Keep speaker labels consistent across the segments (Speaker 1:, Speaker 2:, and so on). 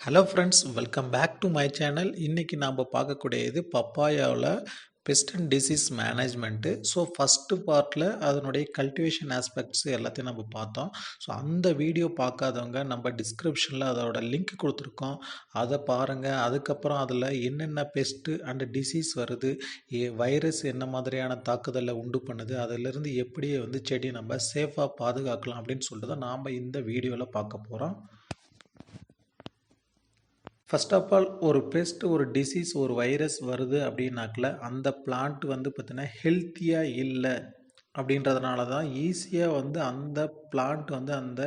Speaker 1: Hello friends welcome back to my channel இன்றைக்கி நாம் பார்க்கக்கூடியது பப்பாயாவில் pest and disease management so first பார்ட்டில் அதனுடைய கல்டிவேஷன் ஆஸ்பெக்ட்ஸ் எல்லாத்தையும் நம்ம பார்த்தோம். ஸோ அந்த வீடியோ பார்க்காதவங்க நம்ம டிஸ்கிரிப்ஷனில் அதோட லிங்க் கொடுத்துருக்கோம். அதை பாருங்கள் அதுக்கப்புறம் அதில் என்னென்ன பெஸ்ட்டு அண்ட் டிசீஸ் வருது வைரஸ் என்ன மாதிரியான தாக்குதலை உண்டு பண்ணுது அதிலிருந்து எப்படி வந்து செடியை நம்ம சேஃபாக பாதுகாக்கலாம் அப்படின்னு சொல்லிட்டு தான் நாம் இந்த வீடியோவில் பார்க்க போகிறோம் ஃபர்ஸ்ட் ஆஃப் ஆல் ஒரு பெஸ்ட் ஒரு டிசீஸ் ஒரு வைரஸ் வருது அப்படின்னாக்கில் அந்த பிளான்ட் வந்து பார்த்திங்கன்னா ஹெல்த்தியாக இல்லை அப்படின்றதுனால தான் ஈஸியாக வந்து அந்த பிளான்ட் வந்து அந்த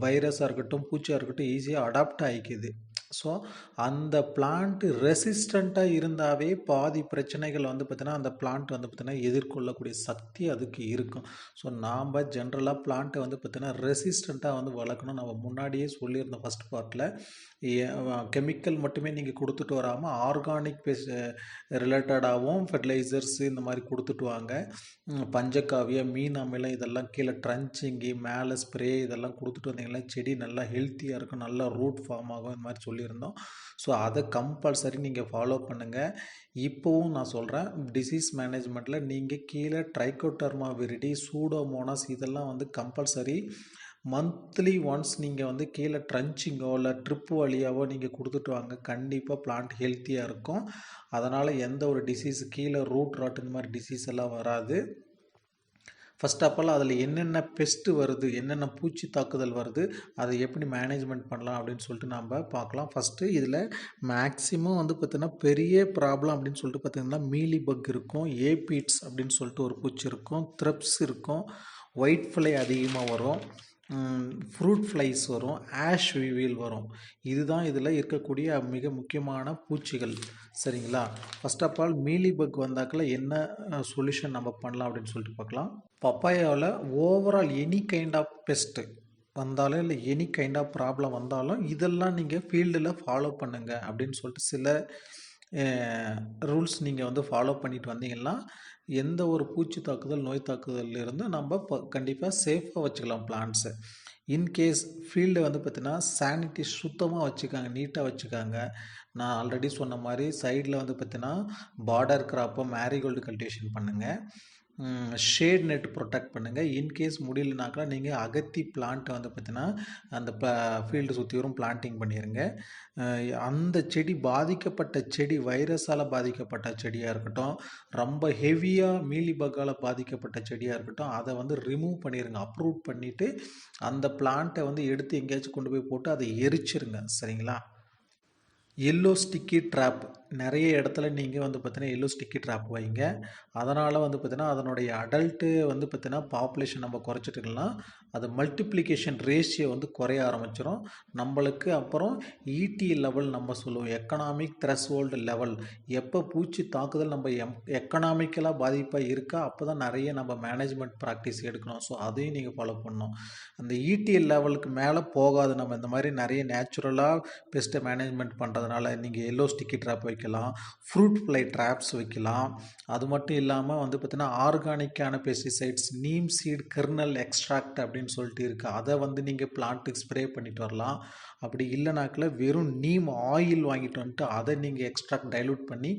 Speaker 1: வைரஸாக இருக்கட்டும் பூச்சியாக இருக்கட்டும் ஈஸியாக அடாப்ட் ஆகிக்குது ஸோ அந்த பிளான்ட்டு ரெசிஸ்டண்ட்டாக இருந்தாவே பாதி பிரச்சனைகள் வந்து பார்த்திங்கன்னா அந்த பிளான்ட் வந்து பார்த்திங்கன்னா எதிர்கொள்ளக்கூடிய சக்தி அதுக்கு இருக்கும். ஸோ நாம் ஜென்ரலாக பிளான்ட்டை வந்து பார்த்திங்கன்னா ரெசிஸ்டண்ட்டாக வந்து வளர்க்கணும் நம்ம முன்னாடியே சொல்லியிருந்தோம் ஃபஸ்ட் பார்ட்டில் கெமிக்கல் மட்டுமே நீங்கள் கொடுத்துட்டு வராமல் ஆர்கானிக் பேஸ் ரிலேட்டடாகவும் ஃபெர்டிலைசர்ஸ் இந்த மாதிரி கொடுத்துட்டு வாங்க. பஞ்சகாவியா மீன் அமிலம் இதெல்லாம் கீழே ட்ரன்ச்சிங்கி மேலே ஸ்ப்ரே இதெல்லாம் கொடுத்துட்டு வந்தீங்கன்னா செடி நல்லா ஹெல்த்தியாக இருக்கும் நல்லா ரூட் ஃபார்ம் ஆகும் இந்த மாதிரி சொல்லியிருந்தோம். ஸோ அதை கம்பல்சரி நீங்கள் ஃபாலோ பண்ணுங்கள் இப்போவும் நான் சொல்கிறேன் டிசீஸ் மேனேஜ்மெண்ட்டில் நீங்கள் கீழே ட்ரைகோட்டர்மா விரிடி சூடோமோனாஸ் இதெல்லாம் வந்து கம்பல்சரி மந்த்லி ஒன்ஸ் நீங்கள் வந்து கீழே ட்ரன்ச்சிங்கோ இல்லை ட்ரிப்பு வழியாவோ நீங்கள் கொடுத்துட்டு வாங்க. கண்டிப்பாக பிளான்ட் ஹெல்த்தியாக இருக்கும். அதனால் எந்த ஒரு டிசீஸ் கீழே ரூட் ராட் இந்த மாதிரி டிசீஸ் எல்லாம் வராது. ஃபஸ்ட் ஆஃப் ஆல் அதில் என்னென்ன பெஸ்ட்டு வருது என்னென்ன பூச்சி தாக்குதல் வருது அதை எப்படி மேனேஜ்மெண்ட் பண்ணலாம் அப்படின்னு சொல்லிட்டு நம்ம பார்க்கலாம். ஃபஸ்ட்டு இதில் மேக்ஸிமம் வந்து பார்த்திங்கன்னா பெரிய ப்ராப்ளம் அப்படின்னு சொல்லிட்டு பார்த்திங்கன்னா மீலி பக் இருக்கும் ஏபீட்ஸ் அப்படின்னு சொல்லிட்டு ஒரு பூச்சி இருக்கும் த்ரெப்ஸ் இருக்கும் ஒயிட் ஃப்ளை அதிகமாக வரும். ஃப்ரூட் ஃப்ளைஸ் வரும் ஆஷ் வீல் வரும். இதுதான் இதில் இருக்கக்கூடிய மிக முக்கியமான பூச்சிகள். சரிங்களா? First of all mealy bug வந்தாக்கில் என்ன சொல்யூஷன் நம்ம பண்ணலாம் அப்படின்னு சொல்லிட்டு பார்க்கலாம் பப்பாயாவில் overall any kind of pest வந்தாலும் இல்லை எனி கைண்ட் ஆஃப் ப்ராப்ளம் வந்தாலும் இதெல்லாம் நீங்கள் ஃபீல்டில் ஃபாலோ பண்ணுங்கள் அப்படின்னு சொல்லிட்டு சில ரூல்ஸ் நீங்கள் வந்து ஃபாலோ பண்ணிட்டு வந்தீங்கன்னா எந்த ஒரு பூச்சி தாக்குதல் நோய் தாக்குதலிருந்து நம்ம ப கண்டிப்பாக சேஃபாக வச்சுக்கலாம் பிளான்ட்ஸை இன்கேஸ் ஃபீல்டை வந்து பார்த்திங்கன்னா சானிட்டி சுத்தமாக வச்சுக்காங்க நீட்டாக வச்சுக்காங்க. நான் ஆல்ரெடி சொன்ன மாதிரி சைடில் வந்து பார்த்திங்கன்னா பார்டர் கிராப்பை மேரிகோல்டு கல்டிவேஷன் பண்ணுங்கள் ஷேட் நெட் ப்ரொடெக்ட் பண்ணுங்கள் இன்கேஸ் முடியலனாக்கா நீங்கள் அகத்தி பிளான்ட்டை வந்து பார்த்தீங்கன்னா அந்த ப ஃபீல்டு சுற்றிவரும் பிளான்டிங் பண்ணிடுங்க அந்த செடி பாதிக்கப்பட்ட செடி வைரஸால் பாதிக்கப்பட்ட செடியாக இருக்கட்டும் ரொம்ப ஹெவியாக மீலிபக்கால் பாதிக்கப்பட்ட செடியாக இருக்கட்டும் அதை வந்து ரிமூவ் பண்ணிடுங்க அப்ரூவ் பண்ணிவிட்டு அந்த பிளான்ட்டை வந்து எடுத்து எங்கேயாச்சும் கொண்டு போய் போட்டு அதை எரிச்சிருங்க. சரிங்களா? எல்லோ ஸ்டிக்கி ட்ராப் நிறைய இடத்துல நீங்கள் வந்து பார்த்தீங்கன்னா எல்லோ ஸ்டிக்கி ட்ராப் வைங்க. அதனால் வந்து பார்த்தீங்கன்னா அதனுடைய அடல்ட்டு வந்து பார்த்தீங்கன்னா பாப்புலேஷன் நம்ம குறைச்சிட்டுக்கலாம் அது மல்டிப்ளிகேஷன் ரேஷியோ வந்து குறைய ஆரம்பிச்சிடும் நம்மளுக்கு அப்புறம் இடி லெவல் நம்ம சொல்லுவோம். எக்கனாமிக் த்ரெஸ்ஹோல்டு லெவல் எப்போ பூச்சி தாக்குதல் நம்ம எம் எக்கனாமிக்கலாக பாதிப்பாக இருக்கா அப்போ தான் நிறைய நம்ம மேனேஜ்மெண்ட் ப்ராக்டிஸ் எடுக்கணும். ஸோ அதையும் நீங்கள் ஃபாலோ பண்ணணும். அந்த இடிஎல் லெவலுக்கு மேலே போகாது. நம்ம இந்த மாதிரி நிறைய நேச்சுரலாக பெஸ்ட்டை மேனேஜ்மெண்ட் பண்ணுறது அதனால் நீங்கள் எல்லோ ஸ்டிக்கி ட்ராப் வைக்கலாம் ஃப்ரூட் ஃப்ளை ட்ராப்ஸ் வைக்கலாம். அது மட்டும் இல்லாமல் வந்து பார்த்திங்கன்னா ஆர்கானிக்கான pesticides neem seed kernel extract அப்படின்னு சொல்லிட்டு இருக்குது அதை வந்து நீங்கள் பிளான்ட்டுக்கு ஸ்ப்ரே பண்ணிட்டு வரலாம். அப்படி இல்லைனாக்கில் வெறும் நீம் ஆயில் வாங்கிட்டு வந்துட்டு அதை நீங்கள் எக்ஸ்ட்ராக்ட் டைலூட் பண்ணி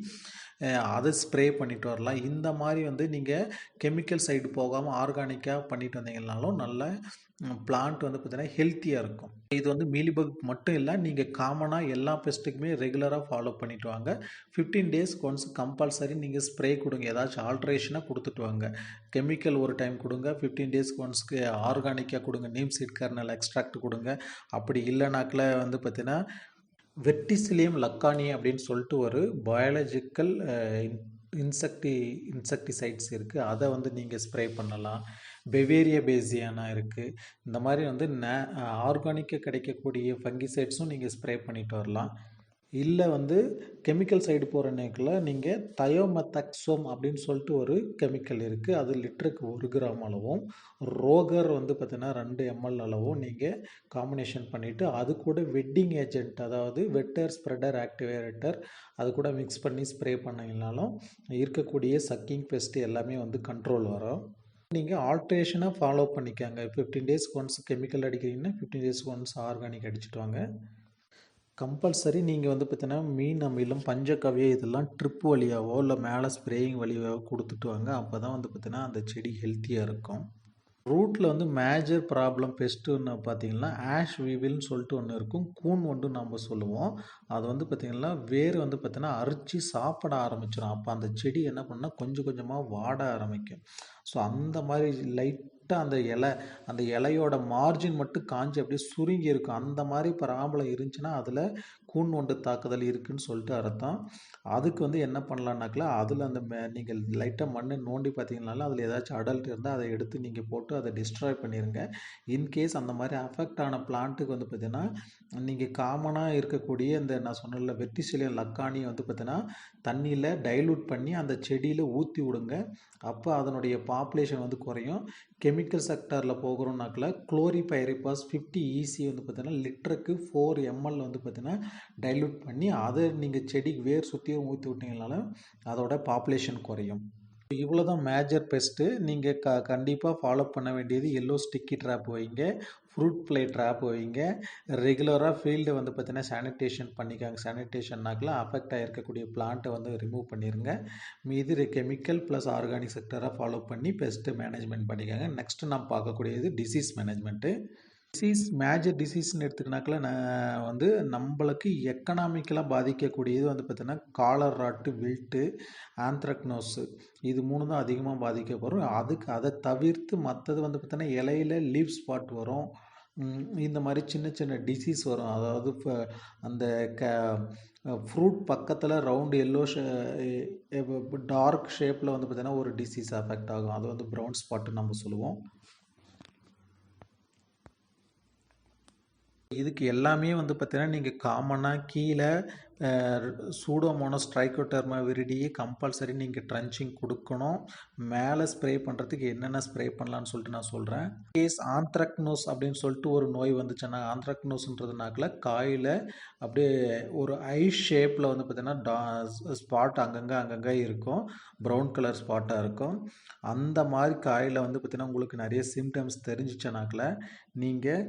Speaker 1: அதை ஸ்ப்ரே பண்ணிட்டு வரலாம். இந்த மாதிரி வந்து நீங்கள் கெமிக்கல் சைடு போகாமல் ஆர்கானிக்காக பண்ணிட்டு வந்தீங்கனாலும் நல்ல பிளான்ட் வந்து பார்த்திங்கன்னா ஹெல்த்தியாக இருக்கும். இது வந்து மீலிபக் மட்டும் இல்லை நீங்கள் காமனாக எல்லா பெஸ்ட்டுக்குமே ரெகுலராக ஃபாலோ பண்ணிட்டு வாங்க. ஃபிஃப்டீன் டேஸ்க்கு ஒன்ஸ் கம்பல்சரி நீங்கள் ஸ்ப்ரே கொடுங்க. ஏதாச்சும் ஆல்ட்ரேஷனாக கொடுத்துட்டு வாங்க. கெமிக்கல் ஒரு டைம் கொடுங்க. ஃபிஃப்டீன் டேஸ்க்கு ஒன்ஸ்க்கு ஆர்கானிக்காக கொடுங்க. நீம் சீட் கர்னல் எக்ஸ்ட்ராக்ட் கொடுங்க. அப்படி இல்லைனாக்கில் வந்து பார்த்திங்கன்னா வெட்டிசிலியம் லக்கானி அப்படின்னு சொல்லிட்டு ஒரு பயாலஜிக்கல் இன்செக்டி இன்செக்டிசைட்ஸ் இருக்குது அதை வந்து நீங்கள் ஸ்ப்ரே பண்ணலாம். பெவேரிய பேசியானா இருக்குது இந்த மாதிரி வந்து நே ஆர்கானிக்காக கிடைக்கக்கூடிய ஃபங்கிசைட்ஸும் நீங்கள் ஸ்ப்ரே பண்ணிட்டு வரலாம். இல்லை வந்து கெமிக்கல் சைடு போகிற நேக்கில் நீங்கள் தயோமெத்தக்சோம் அப்படின்னு சொல்லிட்டு ஒரு கெமிக்கல் இருக்குது அது லிட்டருக்கு ஒரு கிராம் அளவும். ரோகர் வந்து பார்த்திங்கன்னா ரெண்டு எம்எல் அளவும் நீங்கள் காம்பினேஷன் பண்ணிவிட்டு அது கூட வெட்டிங் ஏஜென்ட் அதாவது வெட்டர் ஸ்ப்ரெடர் ஆக்டிவேட்டர் அது கூட மிக்ஸ் பண்ணி ஸ்ப்ரே பண்ணிங்கனாலும் இருக்கக்கூடிய சக்கிங் பெஸ்ட் எல்லாமே வந்து கண்ட்ரோல் வரும். நீங்கள் ஆல்ட்ரேஷனாக ஃபாலோ பண்ணிக்கோங்க. ஃபிஃப்டீன் டேஸ்க்கு ஒன்ஸ் கெமிக்கல் அடிக்கிறீங்கன்னா ஃபிஃப்டீன் டேஸ்க்கு ஒன்ஸ் ஆர்கானிக் அடிச்சுட்டு வாங்க. கம்பல்சரி நீங்கள் வந்து பார்த்தீங்கன்னா மீன் அமிலம் பஞ்சகவ்யம் இதெல்லாம் ட்ரிப் வழியாவோ இல்லை மேலே ஸ்ப்ரேயிங் வழியாவோ கொடுத்துட்டு வாங்க. அப்போ தான் வந்து பார்த்தீங்கன்னா அந்த செடி ஹெல்த்தியாக இருக்கும். ரூட்டில் வந்து மேஜர் ப்ராப்ளம் பெஸ்ட்டுன்னு பார்த்தீங்கன்னா ஆஷ் வீவில்னு சொல்லிட்டு ஒன்று இருக்கும். கூன் ஒன்று நம்ம சொல்லுவோம். அது வந்து பார்த்திங்கன்னா வேர் வந்து பார்த்திங்கன்னா அரிச்சு சாப்பிட ஆரம்பிச்சிடும் அப்போ அந்த செடி என்ன பண்ணால் கொஞ்சம் கொஞ்சமாக வாட ஆரம்பிக்கும். ஸோ அந்த மாதிரி லைட்டாக அந்த இலை அந்த இலையோட மார்ஜின் மட்டும் காஞ்சி அப்படியே சுருங்கி இருக்கும். அந்த மாதிரி பராம்பளம் இருந்துச்சுன்னா அதில் கூன் ஒன்று தாக்குதல் இருக்குன்னு சொல்லிட்டு அர்த்தம். அதுக்கு வந்து என்ன பண்ணலான்னாக்கல அதில் அந்த மே நீங்கள் லைட்டாக மண்ணை நோண்டி பார்த்தீங்கனாலும் அதில் ஏதாச்சும் அடல்ட் இருந்தால் அதை எடுத்து நீங்கள் போட்டு அதை டிஸ்ட்ராய் பண்ணிடுங்க இன்கேஸ் அந்த மாதிரி அஃபெக்ட் ஆன பிளான்ட்டுக்கு வந்து பார்த்தீங்கன்னா நீங்கள் காமனாக இருக்கக்கூடிய இந்த நான் சொன்னல வெட்டிசிலியம் லக்கானியை வந்து பார்த்தீங்கன்னா தண்ணியில் டைலூட் பண்ணி அந்த செடியில் ஊற்றி விடுங்க. அப்போ அதனுடைய பாப்புலேஷன் வந்து குறையும். கெமிக்கல் செக்டாரில் போகிறோம்னாக்கில் குளோரிபைரிபாஸ் ஃபிஃப்டி ஈசி வந்து பார்த்தீங்கன்னா லிட்டருக்கு ஃபோர் எம்எல் வந்து பார்த்தீங்கன்னா டைலூட் பண்ணி அதை நீங்கள் செடிக்கு வேர் சுற்றியும் ஊற்றி விட்டீங்கனால அதோட பாப்புலேஷன் குறையும். இவ்வளோ தான் மேஜர் பெஸ்ட்டு நீங்கள் க கண்டிப்பாக ஃபாலோ பண்ண வேண்டியது எல்லோ ஸ்டிக்கி ட்ராப் வைங்க. ஃப்ரூட் ப்ளே ட்ராப் வைங்க. ரெகுலராக ஃபீல்டு வந்து பார்த்திங்கன்னா சானிடேஷன் பண்ணிக்காங்க. சானிடேஷன்னாக்கெலாம் அஃபெக்ட் ஆகிருக்கக்கூடிய பிளான்ட்டை வந்து ரிமூவ் பண்ணிடுங்க மீதி கெமிக்கல் ப்ளஸ் ஆர்கானிக் செக்டராக ஃபாலோ பண்ணி பெஸ்ட்டு மேனேஜ்மெண்ட் பண்ணிக்காங்க. நெக்ஸ்ட்டு நாம் பார்க்கக்கூடியது டிசீஸ் மேனேஜ்மெண்ட்டு டிசீஸ் மேஜர் டிசீஸ்னு எடுத்துக்கினாக்கில் நான் வந்து நம்மளுக்கு எக்கனாமிக்கலாக பாதிக்கக்கூடியது வந்து பார்த்திங்கன்னா காலர் ராட்டு வில்ட்டு ஆந்த்ரக்னோஸு இது மூணு தான் அதிகமாக பாதிக்கப்படும். அதுக்கு அதை தவிர்த்து மற்றது வந்து பார்த்திங்கன்னா இலையில லீவ் ஸ்பாட் வரும். இந்த மாதிரி சின்ன சின்ன டிசீஸ் வரும். அதாவது இப்போ அந்த க ஃப்ரூட் பக்கத்தில் ரவுண்டு எல்லோ ஷே டார்க் ஷேப்பில் வந்து பார்த்திங்கன்னா ஒரு டிசீஸ் அஃபெக்ட் ஆகும். அது வந்து ப்ரௌன் ஸ்பாட்டுன்னு நம்ம சொல்லுவோம். இதுக்கு எல்லாமே வந்து பார்த்திங்கன்னா நீங்கள் காமனாக கீழே சூடோமோனஸ் ட்ரைக்கோடர்மா விரிடியே கம்பல்சரி நீங்கள் ட்ரன்ச்சிங் கொடுக்கணும். மேலே ஸ்ப்ரே பண்ணுறதுக்கு என்னென்ன ஸ்ப்ரே பண்ணலான்னு சொல்லிட்டு நான் சொல்கிறேன் கேஸ் ஆந்த்ரக்னோஸ் அப்படின்னு சொல்லிட்டு ஒரு நோய் வந்துச்சுன்னா ஆந்த்ரக்னோஸ்ன்றதுனாக்கில் காயில் அப்படியே ஒரு ஐ ஷேப்பில் வந்து பார்த்திங்கன்னா டா ஸ்பாட் அங்கங்கே அங்கங்கே இருக்கும். ப்ரௌன் கலர் ஸ்பாட்டாக இருக்கும். அந்த மாதிரி காயில் வந்து பார்த்திங்கன்னா உங்களுக்கு நிறைய சிம்டம்ஸ் தெரிஞ்சிச்சனாக்கில் நீங்கள்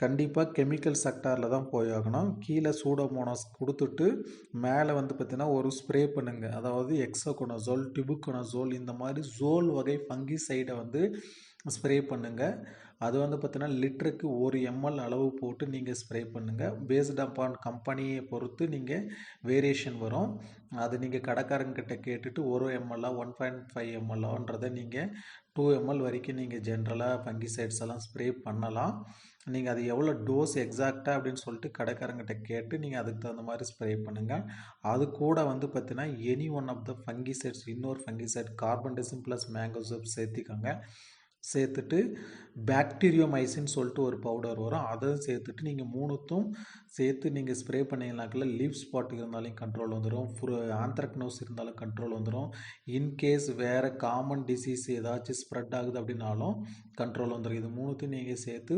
Speaker 1: கண்டிப்பாக கெமிக்கல் செக்டாரில் தான் போய் ஆகணும். கீழே சூடோமோனாஸ் கொடுத்துட்டு மேலே வந்து பார்த்திங்கன்னா ஒரு ஸ்ப்ரே பண்ணுங்கள் அதாவது எக்ஸோகோனோசோல் டிபுக்கொனசோல் இந்த மாதிரி ஜோல் வகை ஃபங்கி சைடை வந்து ஸ்ப்ரே பண்ணுங்கள் அது வந்து பார்த்திங்கன்னா லிட்டருக்கு ஒரு எம்எல் அளவு போட்டு நீங்கள் ஸ்ப்ரே பண்ணுங்கள் பேஸ்ட் அப்பான் கம்பெனியை பொறுத்து நீங்கள் வேரியேஷன் வரும். அது நீங்கள் கடைக்காரங்கிட்ட கேட்டுட்டு ஒரு எம்எல்ஆ ஒன் பாயிண்ட் ஃபைவ் எம்எல்ஆன்றதை நீங்கள் டூ எம்எல் வரைக்கும் நீங்கள் ஜென்ரலாக ஃபங்கிசைட்ஸ் எல்லாம் ஸ்ப்ரே பண்ணலாம். நீங்கள் அது எவ்வளோ டோஸ் எக்ஸாக்டாக அப்படின்னு சொல்லிட்டு கடைக்காரங்கிட்ட கேட்டு நீங்கள் அதுக்கு தகுந்த மாதிரி ஸ்ப்ரே பண்ணுங்கள் அது கூட வந்து பார்த்தீங்கன்னா any one of the fungicides இன்னொரு fungicide carbendazim plus mancozeb சேர்த்திக்கோங்க. சேர்த்துட்டு பாக்டீரியோமைசின்னு சொல்லிட்டு ஒரு பவுடர் வரும். அதை சேர்த்துட்டு நீங்கள் மூணுத்தும் சேர்த்து நீங்கள் ஸ்ப்ரே பண்ணிங்கனாக்கில் லீவ் ஸ்பாட் இருந்தாலும் கண்ட்ரோல் வந்துடும் ஃபுரு ஆந்த்ரக்னோஸ் இருந்தாலும் கண்ட்ரோல் வந்துடும் இன்கேஸ் வேறு காமன் டிசீஸ் ஏதாச்சும் ஸ்ப்ரெட் ஆகுது அப்படின்னாலும் கண்ட்ரோல் வந்துடும் இது மூணுத்தையும் நீங்கள் சேர்த்து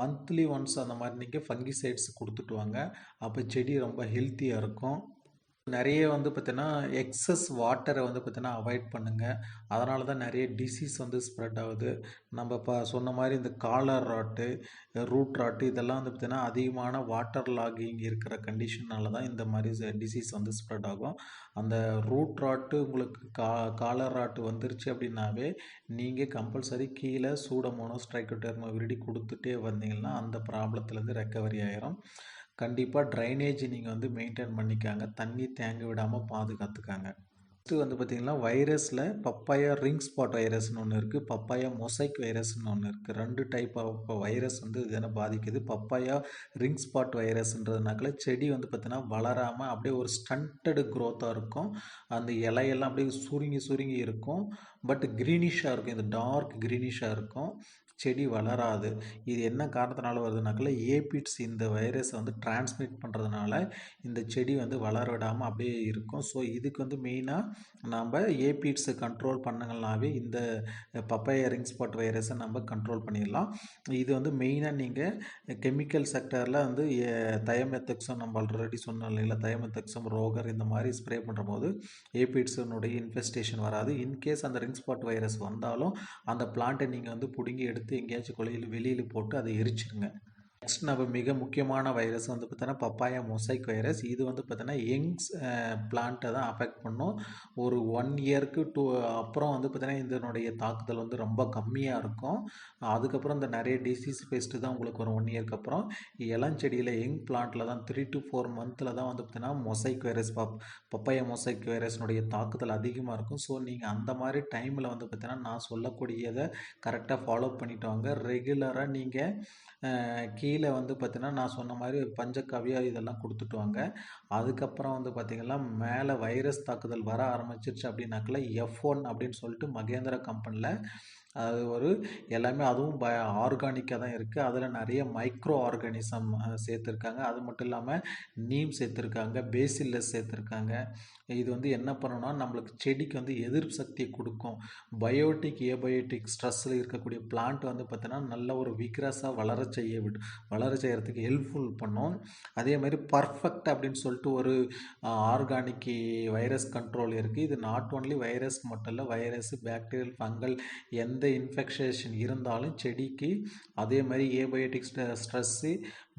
Speaker 1: மந்த்லி ஒன்ஸ் அந்த மாதிரி நீங்கள் ஃபங்கிசைட்ஸ் கொடுத்துட்டு வாங்க. அப்போ செடி ரொம்ப ஹெல்த்தியாக இருக்கும். நிறைய வந்து பார்த்தீங்கன்னா எக்ஸஸ் வாட்டரை வந்து பார்த்தீங்கன்னா அவாய்ட் பண்ணுங்கள் அதனால தான் நிறைய டிசீஸ் வந்து ஸ்ப்ரெட் ஆகுது. நம்ம இப்போ சொன்ன மாதிரி இந்த காலர் ராட்டு ரூட் ராட்டு இதெல்லாம் வந்து பார்த்தீங்கன்னா அதிகமான வாட்டர் லாகிங் இருக்கிற கண்டிஷனால தான் இந்த மாதிரி டிசீஸ் வந்து ஸ்ப்ரெட் ஆகும். அந்த ரூட் ராட்டு உங்களுக்கு கா காலர் ராட்டு வந்துருச்சு அப்படின்னாவே நீங்கள் கம்பல்சரி கீழே சூடமோனோஸ் ட்ரைக்கோடெர்மா விருடி கொடுத்துட்டே வந்தீங்கன்னா அந்த ப்ராப்ளத்துலேருந்து ரெக்கவரி ஆயிரும். கண்டிப்பாக ட்ரைனேஜ் நீங்கள் வந்து மெயின்டைன் பண்ணிக்காங்க. தண்ணி தேங்க விடாமல் பாதுகாத்துக்காங்க. நெக்ஸ்ட்டு வந்து பார்த்திங்கன்னா வைரஸில் பப்பாயா ரிங் ஸ்பாட் வைரஸ்னு ஒன்று இருக்குது பப்பாயா மொசைக் வைரஸ்னு ஒன்று இருக்குது ரெண்டு டைப் ஆஃப் வைரஸ் வந்து இதனை பாதிக்குது? பப்பாயா ரிங் ஸ்பாட் வைரஸ்ன்றதுனாக்கல செடி வந்து பார்த்திங்கன்னா வளராமல் அப்படியே ஒரு ஸ்டண்டடு க்ரோத்தாக இருக்கும். அந்த இலையெல்லாம் அப்படியே சுருங்கி சுருங்கி இருக்கும். பட் க்ரீனிஷாக இருக்கும். இது டார்க் க்ரீனிஷாக இருக்கும். செடி வளராது. இது என்ன காரணத்தினால வருதுனாக்கல ஏபிட்ஸ் இந்த வைரஸை வந்து டிரான்ஸ்மிட் பண்ணுறதுனால இந்த செடி வந்து வளர விடாமல் அப்படியே இருக்கும். ஸோ இதுக்கு வந்து மெயினாக நம்ம ஏபிட்ஸை கண்ட்ரோல் பண்ணுங்கள்னாவே இந்த பப்பைய ரிங் ஸ்பாட் வைரஸை நம்ம கண்ட்ரோல் பண்ணிடலாம். இது வந்து மெயினாக நீங்கள் கெமிக்கல் செக்டரில் வந்து தயமெத்தக்ஸம் நம்ம ஆல்ரெடி சொன்னோம் இல்லைங்களா? தயமெத்தக்ஸம் ரோகர் இந்த மாதிரி ஸ்ப்ரே பண்ணுற போது ஏபிட்ஸனுடைய இன்ஃபெஸ்டேஷன் வராது. இன்கேஸ் அந்த ரிங் ஸ்பாட் வைரஸ் வந்தாலும் அந்த பிளான்ட்டை நீங்கள் வந்து பிடுங்கி எடுத்து எங்கேயாச்சும் கொலையில் வெளியில் போட்டு அதை எரிச்சிருங்க. நெக்ஸ்ட் நம்ம மிக முக்கியமான வைரஸ் வந்து பார்த்தோன்னா பப்பாயா மொசைக் வைரஸ் இது வந்து பார்த்தோன்னா யங்ஸ் பிளான்ட்டை தான் அஃபெக்ட் பண்ணும். ஒரு ஒன் இயருக்கு டூ அப்புறம் வந்து பார்த்தீங்கன்னா இதனுடைய தாக்குதல் வந்து ரொம்ப கம்மியாக இருக்கும். அதுக்கப்புறம் இந்த நிறைய டிசீஸ் பெஸ்ட்டு தான் உங்களுக்கு வரும் ஒன் இயர்க்கு அப்புறம். இளஞ்செடியில் யங் பிளான்ட்டில் தான் த்ரீ டு ஃபோர் மந்தில் தான் வந்து பார்த்தீங்கன்னா மொசைக் வைரஸ் பப் பப்பாயா மொசைக் வைரஸ்னுடைய தாக்குதல் அதிகமாக இருக்கும். ஸோ நீங்கள் அந்த மாதிரி டைமில் வந்து பார்த்தீங்கன்னா நான் சொல்லக்கூடியதை கரெக்டாக ஃபாலோ பண்ணிட்டு வாங்க. ரெகுலராக நீங்கள் கீழே வந்து பார்த்தீங்கன்னா நான் சொன்ன மாதிரி பஞ்சக்கவியா இதெல்லாம் கொடுத்துட்டு வாங்க அதுக்கப்புறம் வந்து பார்த்திங்கன்னா மேலே வைரஸ் தாக்குதல் வர ஆரம்பிச்சிருச்சு அப்படின்னாக்கல எஃப் ஒன் அப்படின்னு சொல்லிட்டு மகேந்திரா கம்பெனியில் அது ஒரு எல்லாமே அதுவும் ப ஆர்கானிக்காக தான் இருக்குது அதில் நிறைய மைக்ரோ ஆர்கானிசம் சேர்த்துருக்காங்க. அது மட்டும் இல்லாமல் நீம் சேர்த்துருக்காங்க பேசில்லஸ் சேர்த்துருக்காங்க. இது வந்து என்ன பண்ணணும்னா நம்மளுக்கு செடிக்கு வந்து எதிர்ப்பு சக்தியை கொடுக்கும். பயோட்டிக் ஏபயோட்டிக் ஸ்ட்ரெஸ்ஸில் இருக்கக்கூடிய பிளான்ட் வந்து பார்த்தீங்கன்னா நல்ல ஒரு விக்ரஸாக வளர செய்ய விடு வளர செய்கிறதுக்கு ஹெல்ப்ஃபுல் பண்ணும். அதே மாதிரி பர்ஃபெக்ட் அப்படின்னு சொல்லிட்டு ஒரு ஆர்கானிக் வைரஸ் கண்ட்ரோல் இருக்குது இது நாட் ஓன்லி வைரஸ் மட்டும் இல்லை வைரஸ் பேக்டீரியல் ஃபங்கல் எந்த இன்ஃபெக்ஷேஷன் இருந்தாலும் செடிக்கு அதே மாதிரி ஏபயோட்டிக் ஸ்ட்ரெஸ்ஸு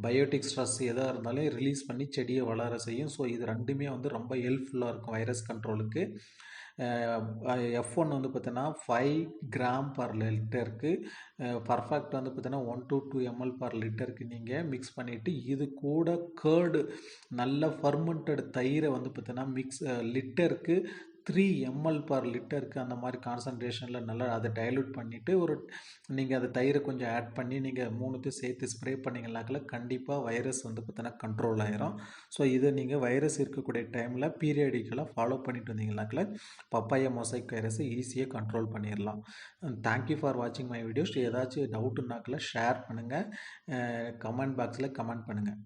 Speaker 1: பயோட்டிக் ஸ்ட்ரெஸ் எதாக இருந்தாலும் ரிலீஸ் பண்ணி செடியை வளர செய்யும். ஸோ இது ரெண்டுமே வந்து ரொம்ப ஹெல்ப்ஃபுல்லாக இருக்கும் வைரஸ் கண்ட்ரோலுக்கு எஃப் ஒன் வந்து பார்த்தீங்கன்னா ஃபைவ் கிராம் பர் லிட்டருக்கு பர்ஃபெக்ட் வந்து பார்த்தீங்கன்னா one to two ML per லிட்டருக்கு நீங்கள் மிக்ஸ் பண்ணிவிட்டு இது கூட கேர்டு நல்ல ஃபர்மெண்டட் தயிரை வந்து பார்த்தீங்கன்னா மிக்ஸ் லிட்டருக்கு த்ரீ எம்எல் பர் லிட்டருக்கு அந்த மாதிரி கான்சன்ட்ரேஷனில் நல்லா அதை டைல்யூட் பண்ணிவிட்டு ஒரு நீங்கள் அதை தயிரை கொஞ்சம் ஆட் பண்ணி நீங்கள் மூணுத்தையும் சேர்த்து ஸ்ப்ரே பண்ணிங்கனாக்கில் கண்டிப்பாக வைரஸ் வந்து பார்த்தீங்கன்னா கண்ட்ரோல் ஆயிரும். ஸோ இதை நீங்கள் வைரஸ் இருக்கக்கூடிய டைமில் பீரியடிக்கலாக ஃபாலோ பண்ணிட்டு வந்தீங்கனாக்கில் பப்பாய மொசைக் வைரஸை ஈஸியாக கண்ட்ரோல் பண்ணிடலாம் தேங்க்யூ ஃபார் வாட்சிங் மை வீடியோஸ் ஏதாச்சும் டவுட்டுனாக்கில் ஷேர் பண்ணுங்கள் கமெண்ட் பாக்ஸில் கமெண்ட் பண்ணுங்கள்